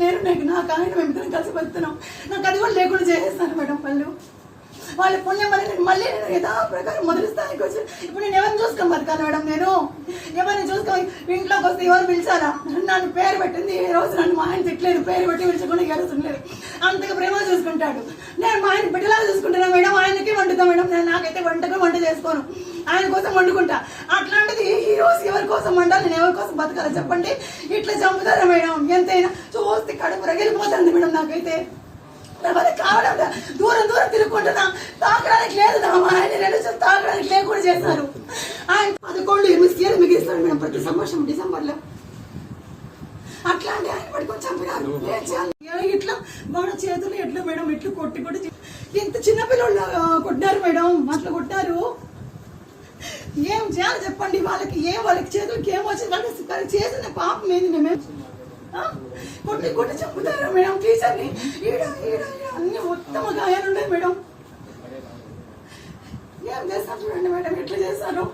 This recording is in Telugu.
నేను నాకు నాకు ఆయన మేము ఇద్దరం కలిసి బతుకుతున్నాం నాకు అది కూడా లేకుండా చేసేస్తాను మేడం వాళ్ళు వాళ్ళ పుణ్యం వల్ల నేను మళ్ళీ నేను యథా ప్రకారం మొదటి స్థాయికి వచ్చి ఇప్పుడు నేను ఎవరిని చూసుకొని బతకాలి మేడం నేను? ఎవరిని చూసుకొని ఇంట్లోకి వస్తే ఎవరు పిలిచారా? నన్ను పేరు పెట్టింది ఏ రోజు నన్ను మా ఆయన తిట్టలేదు పేరు పెట్టి పిలిచకుండా గెలుస్తుండలేదు అంతగా ప్రేమ చూసుకుంటాడు. నేను మా ఆయన బిడ్డలా చూసుకుంటున్నా మేడం? ఆయనకే వండుతా మేడం. నేను నాకైతే వంటకు వంట చేసుకోను. ఆయన కోసం వండుకుంటా. అట్లాంటిది ఈ రోజు ఎవరి కోసం వండాలి? నేను ఎవరి కోసం బతకాలి? చెప్పండి. ఇట్లా చంపుతారా మేడం? ఎంతైనా చూస్తే కడుపు రగిలిపోతుంది మేడం నాకైతే. నా కావడం దూరం దూరం తిరుగుకుంటున్నా. తాకడానికి లేదు మా ఆయన. రెండు రోజులు తాగడానికి లేకుండా చేస్తారు ఆయన పదకొండు ఎనిమిది సీలు మిగిలిస్తారు మేడం. ప్రతి సంవత్సరం డిసెంబర్లో అట్లాంటి ఆయన పట్టుకొని చంపినారు ఏం చేయాలి? ఇట్లా మన చేతులు ఎట్లా మేడం ఇట్లు కొట్టి కొట్టి ఇంత చిన్న పిల్లలు కొట్టారు మేడం. అట్లా కొట్టారు. ఏం చేయాలి చెప్పండి వాళ్ళకి? ఏం వాళ్ళకి చేతులకి ఏం వచ్చింది వాళ్ళకి చేసిన పాపం ఏంది మేమే? కొట్టి కొట్టి చంపుతారు మేడం? టీచర్ని? ఈడ ఈడ అన్ని మొత్తం గాయాలు ఉన్నాయి మేడం. ఏం చేస్తారు చూడండి మేడం? ఎట్లా చేస్తారు?